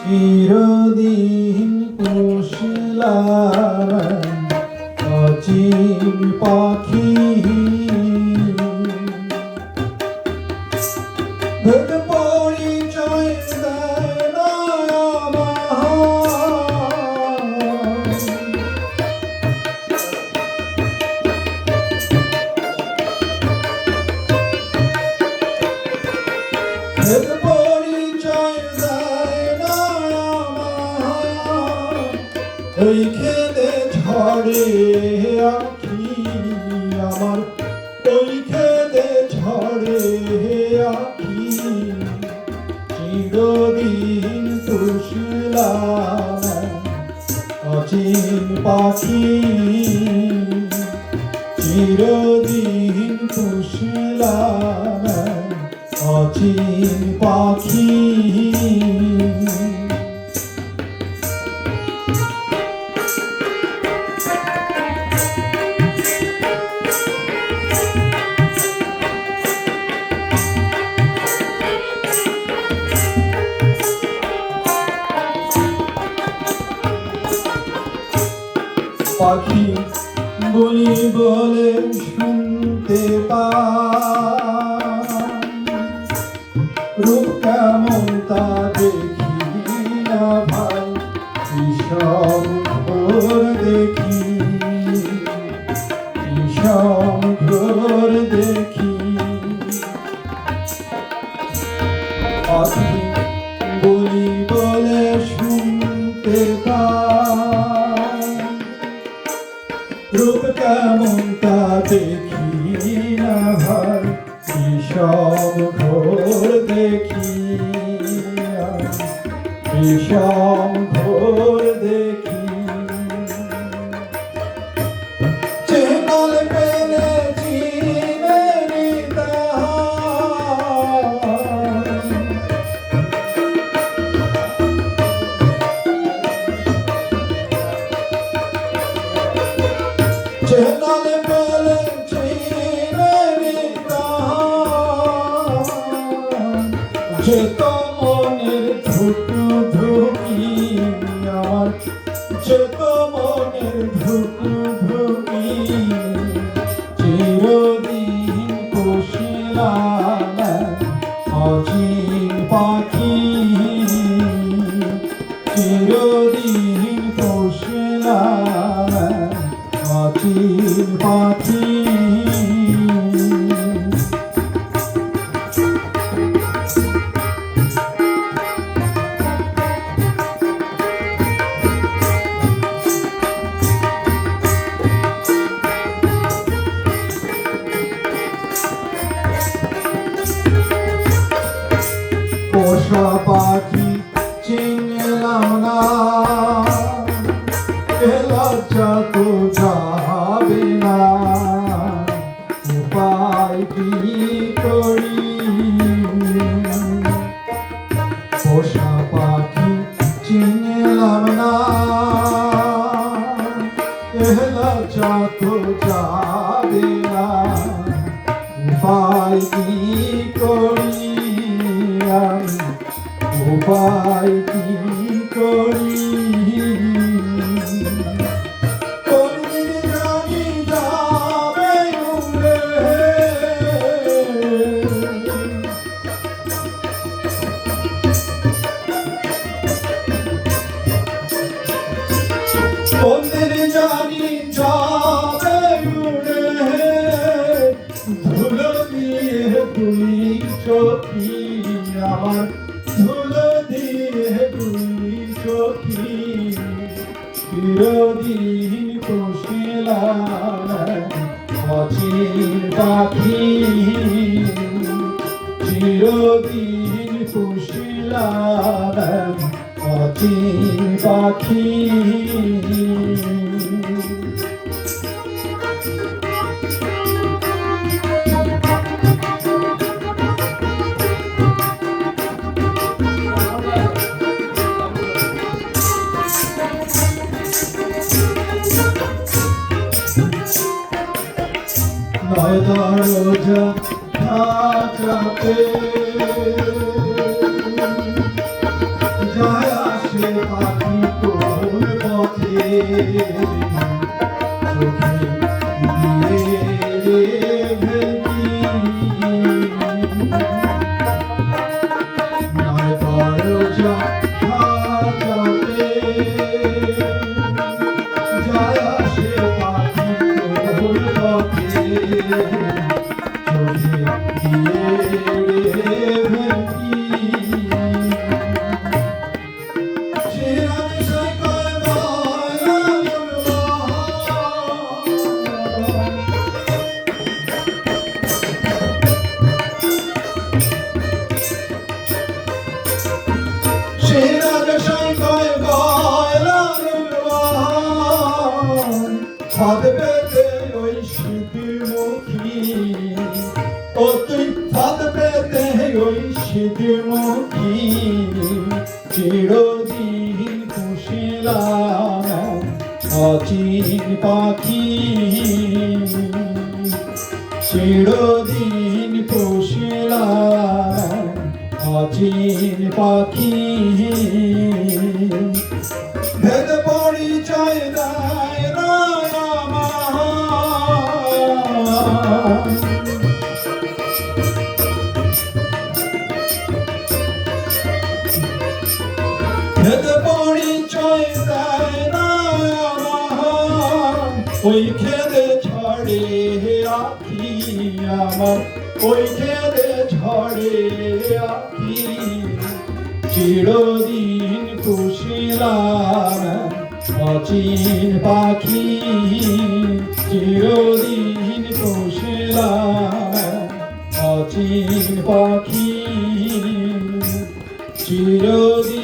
চিরদিন পুষলাম অচিন পাখি ওই খেতে ঝড়ে আখি আমার? ওই খেতে ঝড়ে আখি চিরদিন তুষলাম অচিন পাখি। চিরদিন তুষলাম অচিন পাখি। পাখি বলি বলে শুনতে পা রূপ কেমন কেমন তা দেখি না ভাই? বিষম ঘোর দেখি বিষম মনের ধুকু ধুকি আমার যে উপায় কি করি আমি? উপায় কি নয় দরজা খাঁচাতে Thank you. ও তুই ফাঁদ পেতে ওই শীতের চিরদিন কুশিলাম অচিন পাখি। চিরদিন কুশিলাম অচিন পাখি। ওই খেদে ছড়ে আখি আমার। ওই খেদে ছড়ে আখি চিরদিন কুশিলাম অচিন পাখি। চিরদিন কুশিলাম অচিন পাখি। চিরদিন